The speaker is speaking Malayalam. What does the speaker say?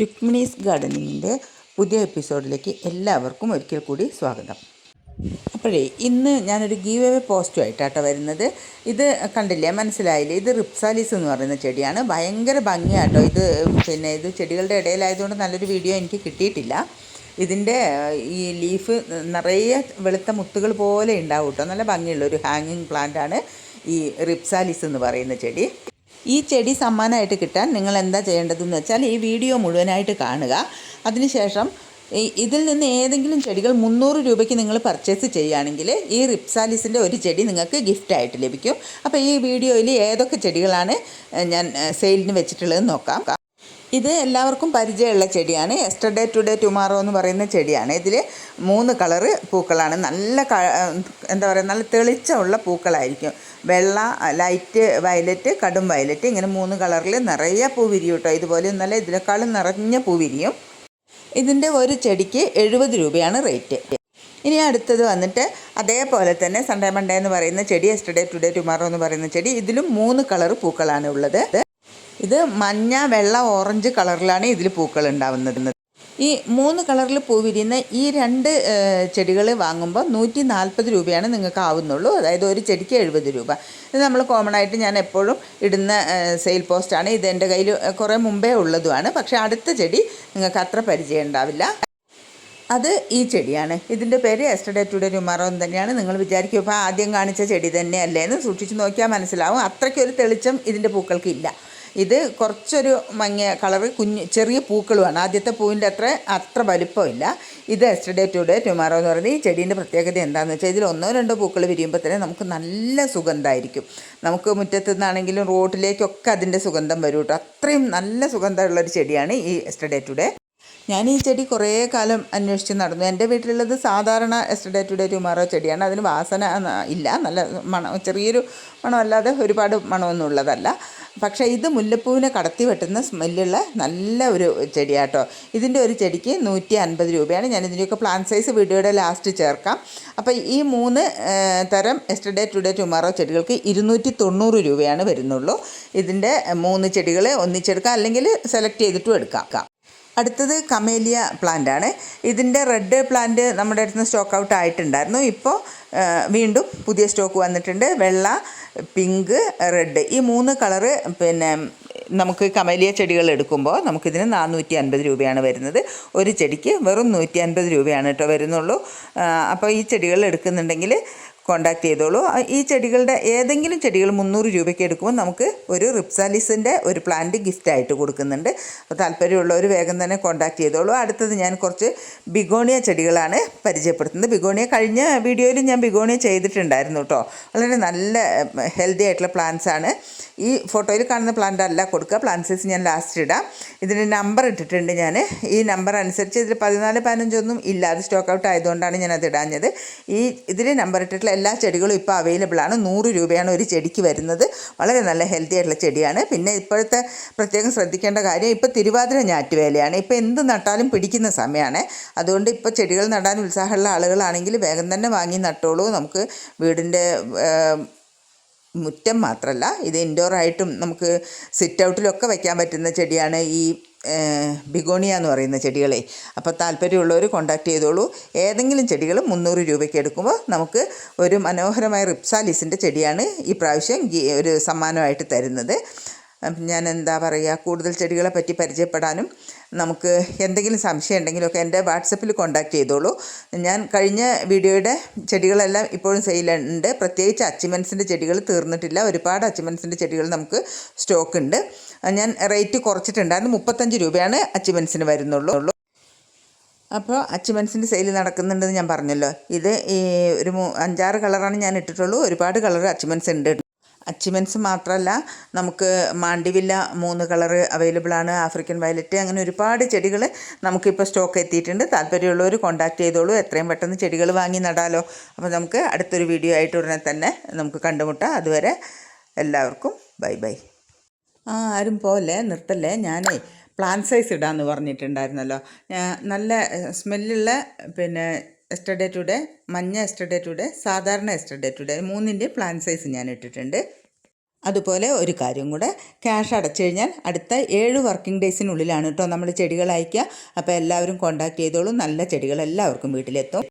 രുക്മിണീസ് ഗാർഡനിങ്ങിന്റെ പുതിയ എപ്പിസോഡിലേക്ക് എല്ലാവർക്കും ഒരിക്കൽ കൂടി സ്വാഗതം. അപ്പോഴേ ഇന്ന് ഞാനൊരു ഗീവ് അവേ പോസ്റ്റുമായിട്ടാട്ടോ വരുന്നത്. ഇത് കണ്ടില്ലേ? മനസ്സിലായില്ലേ? ഇത് റിപ്സാലിസ് എന്ന് പറയുന്ന ചെടിയാണ്. ഭയങ്കര ഭംഗിയാട്ടോ ഇത്. പിന്നെ ഇത് ചെടികളുടെ ഇടയിലായതുകൊണ്ട് നല്ലൊരു വീഡിയോ എനിക്ക് കിട്ടിയിട്ടില്ല. ഇതിന്റെ ഈ ലീഫ് നിറയെ വെളുത്ത മുത്തുകൾ പോലെ ഉണ്ടാവും കേട്ടോ. നല്ല ഭംഗിയുള്ള ഒരു ഹാങ്ങിങ് പ്ലാന്റാണ് ഈ റിപ്സാലിസ് എന്ന് പറയുന്ന ചെടി. ഈ ചെടി സമ്മാനമായിട്ട് കിട്ടാൻ നിങ്ങൾ എന്താ ചെയ്യേണ്ടതെന്ന് വെച്ചാൽ ഈ വീഡിയോ മുഴുവനായിട്ട് കാണുക. അതിനുശേഷം ഇതിൽ നിന്ന് ഏതെങ്കിലും ചെടികൾ മുന്നൂറ് രൂപയ്ക്ക് നിങ്ങൾ പർച്ചേസ് ചെയ്യുകയാണെങ്കിൽ ഈ റിപ്സാലിസിന്റെ ഒരു ചെടി നിങ്ങൾക്ക് ഗിഫ്റ്റായിട്ട് ലഭിക്കും. അപ്പോൾ ഈ വീഡിയോയിൽ ഏതൊക്കെ ചെടികളാണ് ഞാൻ സെയിലിന് വെച്ചിട്ടുള്ളതെന്ന് നോക്കാം. ഇത് എല്ലാവർക്കും പരിചയമുള്ള ചെടിയാണ്. എസ്റ്റർഡേ ടുഡേ ടുമാറോ എന്ന് പറയുന്ന ചെടിയാണ്. ഇതിൽ മൂന്ന് കളറ് പൂക്കളാണ്. നല്ല ക എന്താ പറയുക നല്ല തെളിച്ചമുള്ള പൂക്കളായിരിക്കും. വെള്ള ലൈറ്റ് വയലറ്റ് കടും വയലറ്റ് ഇങ്ങനെ മൂന്ന് കളറിൽ നിറയെ പൂ വിരിയും കേട്ടോ ഇതുപോലെ നല്ല ഇതിനേക്കാളും നിറഞ്ഞ പൂ വിരിയും. ഇതിന്റെ ഒരു ചെടിക്ക് എഴുപത് രൂപയാണ് റേറ്റ്. ഇനി അടുത്തത് വന്നിട്ട് അതേപോലെ തന്നെ സൺഡേ മൺഡേ എന്ന് പറയുന്ന ചെടി എസ്റ്റർഡേ ടുഡേ ടുമാറോ എന്ന് പറയുന്ന ചെടി ഇതിലും മൂന്ന് കളർ പൂക്കളാണ് ഉള്ളത്. ഇത് മഞ്ഞ വെള്ള ഓറഞ്ച് കളറിലാണ് ഇതിൽ പൂക്കൾ ഉണ്ടാവുന്നത്. ഈ മൂന്ന് കളറിൽ പൂവിരിയുന്ന ഈ രണ്ട് ചെടികൾ വാങ്ങുമ്പോൾ നൂറ്റി നാൽപ്പത് രൂപയാണ് നിങ്ങൾക്ക് ആവുന്നുള്ളൂ. അതായത് ഒരു ചെടിക്ക് എഴുപത് രൂപ. ഇത് നമ്മൾ കോമൺ ആയിട്ട് ഞാൻ എപ്പോഴും ഇടുന്ന സെയിൽ പോസ്റ്റാണ് ഇത് എന്റെ കയ്യിൽ കുറേ മുമ്പേ ഉള്ളതുമാണ്. പക്ഷേ അടുത്ത ചെടി നിങ്ങൾക്ക് അത്ര പരിചയം ഉണ്ടാവില്ല. അത് ഈ ചെടിയാണ്. ഇതിന്റെ പേര് എസ്റ്റഡേ ടുഡേ രുമാറോ എന്ന് തന്നെയാണ്. നിങ്ങൾ വിചാരിക്കും ഇപ്പോൾ ആദ്യം കാണിച്ച ചെടി തന്നെയല്ലേ? എന്ന് സൂക്ഷിച്ച് നോക്കിയാൽ മനസ്സിലാവും. അത്രയ്ക്കൊരു തെളിച്ചം ഇതിന്റെ പൂക്കൾക്ക് ഇല്ല. ഇത് കുറച്ചൊരു മങ്ങിയ കളറ് കുഞ്ഞ് ചെറിയ പൂക്കളുമാണ്. ആദ്യത്തെ പൂവിന്റെ അത്ര അത്ര വലുപ്പമില്ല. ഇത് എസ്റ്റർഡേ ടുഡേ ടുമാറോ എന്ന് പറയുന്നത് ഈ ചെടീന്റെ പ്രത്യേകത എന്താണെന്ന് വെച്ചാൽ ഇതിൽ ഒന്നോ രണ്ടോ പൂക്കൾ വിരിയുമ്പോൾ തന്നെ നമുക്ക് നല്ല സുഗന്ധമായിരിക്കും നമുക്ക് മുറ്റത്തു നിന്നാണെങ്കിലും റോട്ടിലേക്കൊക്കെ അതിന്റെ സുഗന്ധം വരും കേട്ടോ. അത്രയും നല്ല സുഗന്ധമുള്ളൊരു ചെടിയാണ് ഈ എസ്റ്റർഡേ ടുഡേ ഞാൻ ഈ ചെടി കുറേ കാലം അന്വേഷിച്ച് നടന്നു. എന്റെ വീട്ടിലുള്ളത് സാധാരണ എസ്റ്റർഡേ ടുഡേ ടുമാറോ ചെടിയാണ്. അതിന് വാസന ഇല്ല. നല്ല മണം ചെറിയൊരു മണമല്ലാതെ ഒരുപാട് മണമൊന്നും ഉള്ളതല്ല പക്ഷേ ഇത് മുല്ലപ്പൂവിനെ കടത്തി വെട്ടുന്ന സ്മെല്ലുള്ള നല്ല ഒരു ചെടിയാട്ടോ. ഇതിന്റെ ഒരു ചെടിക്ക് നൂറ്റി അൻപത് രൂപയാണ്. ഞാൻ ഇതിന്റെയൊക്കെ പ്ലാൻ സൈസ് വീഡിയോയുടെ ലാസ്റ്റ് ചേർക്കാം. അപ്പോൾ ഈ മൂന്ന് തരം എസ്റ്റർഡേ ടുഡേ ടുമാറോ ചെടികൾക്ക് ഇരുന്നൂറ്റി തൊണ്ണൂറ് രൂപയാണ് വരുന്നുള്ളൂ. ഇതിന്റെ മൂന്ന് ചെടികൾ ഒന്നിച്ചെടുക്കാം. അല്ലെങ്കിൽ സെലക്ട് ചെയ്തിട്ടും എടുക്കാം. അടുത്തത് കമേലിയ പ്ലാന്റ് ആണ് ഇതിന്റെ റെഡ് പ്ലാന്റ് നമ്മുടെ അടുത്ത് നിന്ന് സ്റ്റോക്ക് ഔട്ട് ആയിട്ടുണ്ടായിരുന്നു. ഇപ്പോൾ വീണ്ടും പുതിയ സ്റ്റോക്ക് വന്നിട്ടുണ്ട്. വെള്ള പിങ്ക് റെഡ് ഈ മൂന്ന് കളറ് പിന്നെ നമുക്ക് കമേലിയ ചെടികൾ എടുക്കുമ്പോൾ നമുക്കിതിന് നാനൂറ്റി അൻപത് രൂപയാണ് വരുന്നത്. ഒരു ചെടിക്ക് വെറും നൂറ്റി അൻപത് രൂപയാണ് കേട്ടോ വരുന്നുള്ളൂ. അപ്പോൾ ഈ ചെടികൾ എടുക്കുന്നുണ്ടെങ്കിൽ കോണ്ടാക്ട് ചെയ്തോളൂ. ഈ ചെടികളുടെ ഏതെങ്കിലും ചെടികൾ മുന്നൂറ് രൂപയ്ക്ക് എടുക്കുമ്പോൾ നമുക്ക് ഒരു റിപ്സാലിസിന്റെ ഒരു പ്ലാന്റ് ഗിഫ്റ്റായിട്ട് കൊടുക്കുന്നുണ്ട്. അപ്പോൾ താല്പര്യമുള്ളവർ വേഗം തന്നെ കോണ്ടാക്ട് ചെയ്തോളൂ. അടുത്തത് ഞാൻ കുറച്ച് ബിഗോണിയ ചെടികളാണ് പരിചയപ്പെടുത്തുന്നത്. ബിഗോണിയ കഴിഞ്ഞ വീഡിയോയിൽ ഞാൻ ബിഗോണിയ ചെയ്തിട്ടുണ്ടായിരുന്നു കേട്ടോ. വളരെ നല്ല ഹെൽത്തി ആയിട്ടുള്ള പ്ലാന്റ്സ് ആണ്. ഈ ഫോട്ടോയിൽ കാണുന്ന പ്ലാന്റ് അല്ല കൊടുക്കുക. പ്ലാന്റ്സ് ഞാൻ ലാസ്റ്റ് ഇടാം. ഇതിന് നമ്പർ ഇട്ടിട്ടുണ്ട് ഞാൻ ഈ നമ്പർ അനുസരിച്ച് ഇതിൽ പതിനാല് പതിനഞ്ചൊന്നും ഇല്ല അത് സ്റ്റോക്ക് ഔട്ട് ആയതുകൊണ്ടാണ് ഞാൻ ഇടാഞ്ഞത്. ഈ ഇതിൽ നമ്പർ ഇട്ടിട്ടുള്ള എല്ലാ ചെടികളും ഇപ്പോൾ അവൈലബിൾ ആണ്. നൂറ് രൂപയാണ് ഒരു ചെടിക്ക് വരുന്നത്. വളരെ നല്ല ഹെൽത്തി ആയിട്ടുള്ള ചെടിയാണ്. പിന്നെ ഇപ്പോഴത്തെ പ്രത്യേകം ശ്രദ്ധിക്കേണ്ട കാര്യം ഇപ്പോൾ തിരുവാതിര ഞാറ്റുവേലയാണ്. ഇപ്പോൾ എന്ത് നട്ടാലും പിടിക്കുന്ന സമയമാണ് അതുകൊണ്ട് ഇപ്പോൾ ചെടികൾ നടാൻ ഉത്സാഹമുള്ള ആളുകളാണെങ്കിൽ വേഗം തന്നെ വാങ്ങി നട്ടോളൂ. നമുക്ക് വീടിന്റെ മുറ്റം മാത്രമല്ല ഇത് ഇൻഡോർ ആയിട്ടും നമുക്ക് സിറ്റ് ഔട്ടിലൊക്കെ വയ്ക്കാൻ പറ്റുന്ന ചെടിയാണ് ഈ ബിഗോണിയ എന്ന് പറയുന്ന ചെടികളെ. അപ്പോൾ താല്പര്യമുള്ളവർ കോൺടാക്ട് ചെയ്തോളൂ. ഏതെങ്കിലും ചെടികൾ മുന്നൂറ് രൂപയ്ക്ക് എടുക്കുമ്പോൾ നമുക്ക് ഒരു മനോഹരമായ റിപ്സാലിസിന്റെ ചെടിയാണ് ഈ പ്രാവശ്യം ഒരു സമ്മാനമായിട്ട് തരുന്നത്. ഞാൻ എന്താ പറയുക കൂടുതൽ ചെടികളെ പറ്റി പരിചയപ്പെടാനും നമുക്ക് എന്തെങ്കിലും സംശയം ഉണ്ടെങ്കിലൊക്കെ എന്റെ വാട്സപ്പിൽ കോൺടാക്റ്റ് ചെയ്തോളൂ. ഞാൻ കഴിഞ്ഞ വീഡിയോയുടെ ചെടികളെല്ലാം ഇപ്പോഴും സെയിലുണ്ട്. പ്രത്യേകിച്ച് അച്ചിമൻസിന്റെ ചെടികൾ തീർന്നിട്ടില്ല. ഒരുപാട് അച്ചിമൻസിന്റെ ചെടികൾ നമുക്ക് സ്റ്റോക്ക് ഉണ്ട് ഞാൻ റേറ്റ് കുറച്ചിട്ടുണ്ടായിരുന്നു. മുപ്പത്തഞ്ച് രൂപയാണ് അച്ചിമൻസിന് വരുന്നുള്ളൂ. അപ്പോൾ അച്ചിമൻസിന്റെ സെയിൽ നടക്കുന്നുണ്ടെന്ന് ഞാൻ പറഞ്ഞല്ലോ. ഇത് ഈ ഒരു അഞ്ചാറ് കളറാണ് ഞാൻ ഇട്ടിട്ടുള്ളൂ. ഒരുപാട് കളർ അച്ചിമൻസ് ഉണ്ട്. അച്ചിമൻസ് മാത്രമല്ല നമുക്ക് മാണ്ടിവില്ല മൂന്ന് കളറ് ആണ് ആഫ്രിക്കൻ വയലറ്റ് അങ്ങനെ ഒരുപാട് ചെടികൾ നമുക്കിപ്പോൾ സ്റ്റോക്ക് എത്തിയിട്ടുണ്ട്. താല്പര്യമുള്ളവർ കോൺടാക്ട് ചെയ്തോളൂ എത്രയും പെട്ടെന്ന് ചെടികൾ വാങ്ങി നടാലോ. അപ്പോൾ നമുക്ക് അടുത്തൊരു വീഡിയോ ആയിട്ട് ഉടനെ തന്നെ നമുക്ക് കണ്ടുമുട്ടാം. അതുവരെ എല്ലാവർക്കും ബൈ ബൈ ആ ആരും പോലെ നിർത്തല്ലേ? ഞാനേ പ്ലാൻ സൈസ് ഇടാമെന്ന് പറഞ്ഞിട്ടുണ്ടായിരുന്നല്ലോ. നല്ല സ്മെല്ലുള്ള പിന്നെ എസ്റ്റർഡേ ടുഡേ മഞ്ഞ എസ്റ്റർഡേ ടുഡേ സാധാരണ എസ്റ്റർഡേ ടുഡേ മൂന്നിന്റെ പ്ലാൻ സൈസ് ഞാൻ ഇട്ടിട്ടുണ്ട്. അതുപോലെ ഒരു കാര്യം കൂടെ ക്യാഷ് അടച്ചു കഴിഞ്ഞാൽ അടുത്ത ഏഴ് വർക്കിംഗ് ഡേയ്സിനുള്ളിലാണ് കേട്ടോ നമ്മൾ ചെടികൾ അയക്കുക അപ്പോൾ എല്ലാവരും കോൺടാക്ട് ചെയ്തോളൂ. നല്ല ചെടികൾ എല്ലാവർക്കും വീട്ടിലെത്തും.